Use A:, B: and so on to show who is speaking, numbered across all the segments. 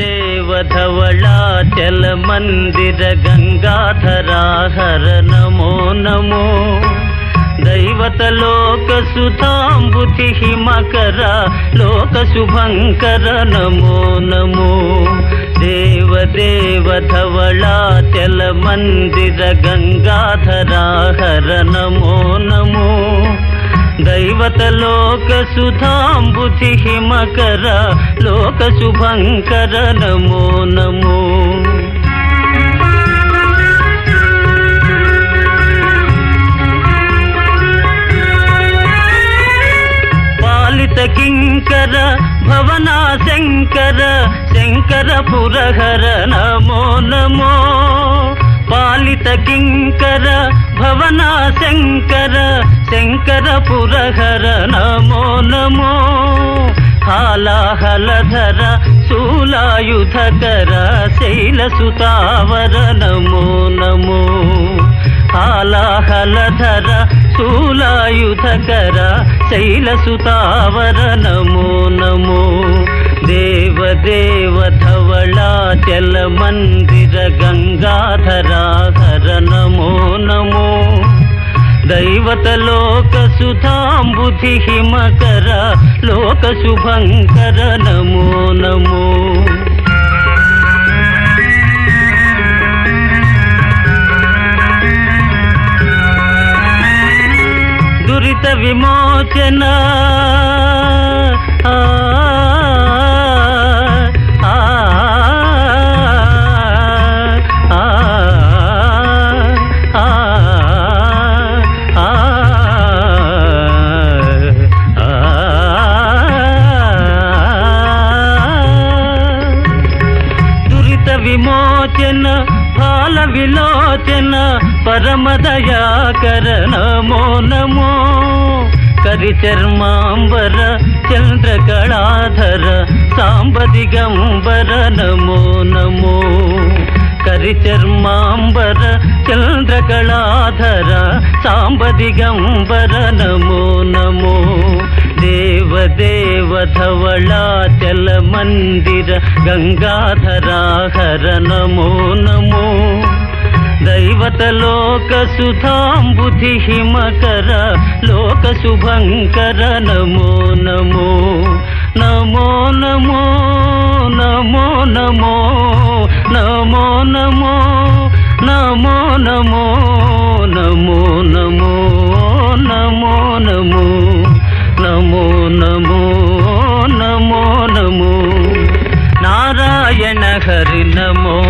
A: దేవధవళాచల మందిర గంగాధరాహర నమో నమో दैवतलोकसुताम्बुधिः मकर लोकशुभङ्कर नमो नमो देवदेवधवलाचलमन्दिर गङ्गाधरा हर नमो नमो दैवतलोकसुधाम्बुधि हिमकर लोकशुभङ्कर नमो नमो पालितकिङ्कर भवनाशङ्कर शङ्करपुरहर नमो नमो पालितकिङ्कर భవన శంకర శంకర పురహర నమో నమో. హాలాహలధర శూలాయుధకర శైలసుతావర నమో నమో. హాలాహలధర శూలాయుధకర శైలసుతావర నమో నమో. దేవదేవ ధవళాచల మందిర గంగాధరా హర నమో నమో దైవత లోక సుధాంబుధి హిమకర లోక శుభంకర నమో నమో దురిత విమోచనా మదయాకర నమో నమో కరిచర్మాంబర చంద్రకళాధర సాంబదిగంబర నమో నమో కరిచర్మాంబర చంద్రకళాధర సాంబదిగంబర నమో నమో దేవదేవ ధవళాచల మందిర గంగాధరా హర నమో నమో దైవత లోక సుధాంబుధి హిమకర లోక శుభంకర నమో నమో నమో నమో నమో నమో నమో నమో నమో నమో నమో నమో నమో నమో నమో నమో నమో నమో. నారాయణ హరి నమో. నమో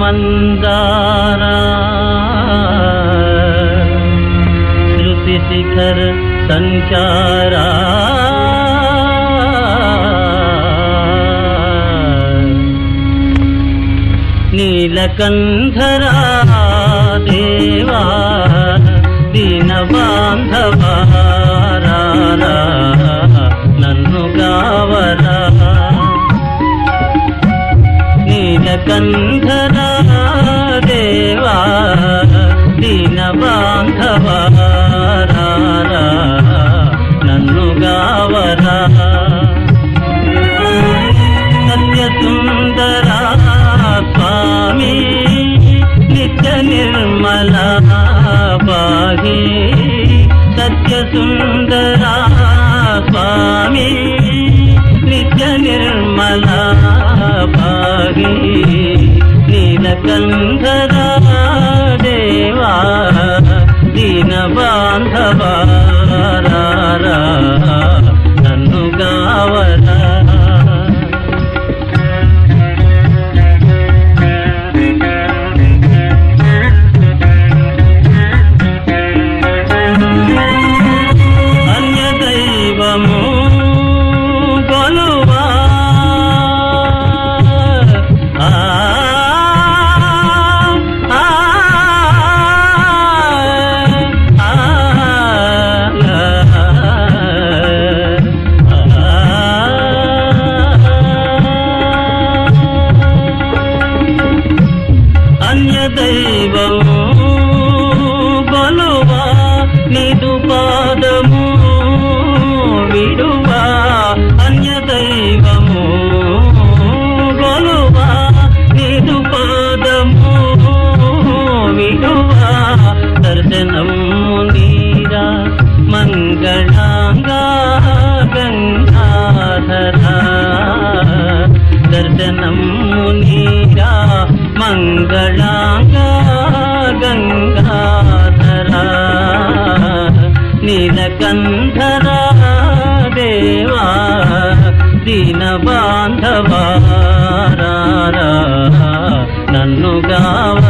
A: मंदारा श्रुति शिखर संख्यारा नीलकंधरा देवा दीनबान्धवारा నీలకంధరా దేవా దీన బాంధవారా నన్ను గావరా సత్యసుందరా స్వామి నిత్య నిర్మల పాహి సత్యసుందరా நீலகந்தர செல்வம் ధరా దేవా దీన బాంధవారా నన్ను గావ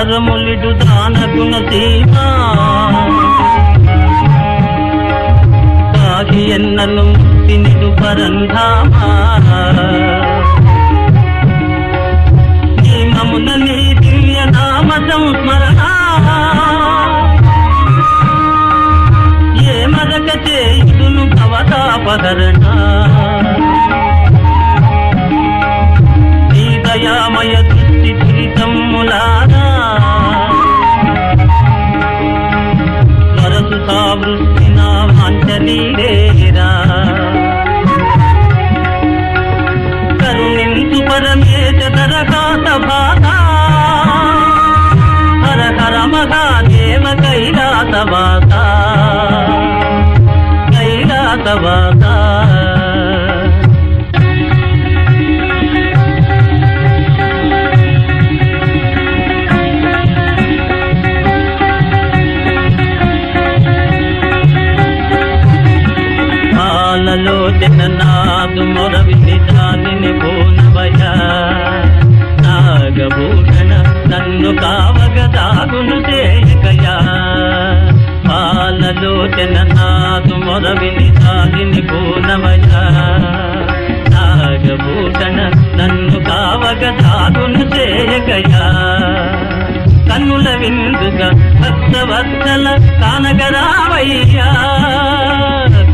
A: ఎన్న వరములిడు దాన గుణ సీమా. కాకి ఎన్నను తినిడు పరంధామా. నియమమున నీ దివ్య నామ సంస్మరణ. ఏ మరక చేయుదును భవతాపహరణ కైలాసవాత కైలాసవాత జననాదు మొరవిని దానిని పోనవయ నాగభూషణ నన్ను కావగ దాగును చేయకయా కన్నుల విందుగా భక్తవత్సల కానగరావయ్యా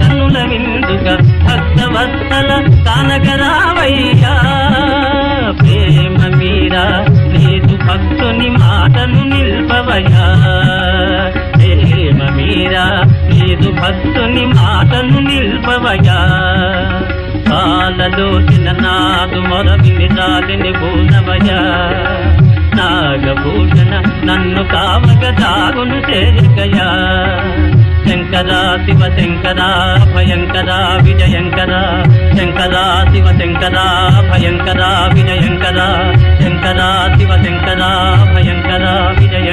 A: కన్నుల విందుగా భక్తవత్సల కానగరావయ్యా ప్రేమ దోషిన నాదు మొరవిని దాలిని పూనవయ్యా నాగభూషణ నన్ను కావక దాగును చేరికయా శంకరా శివ శంకరా భయంకరా విజయంకరా. శంకరా శివ శంకరా భయంకరా విజయంకరా. శంకరా శివ శంకరా భయంకరా విజయ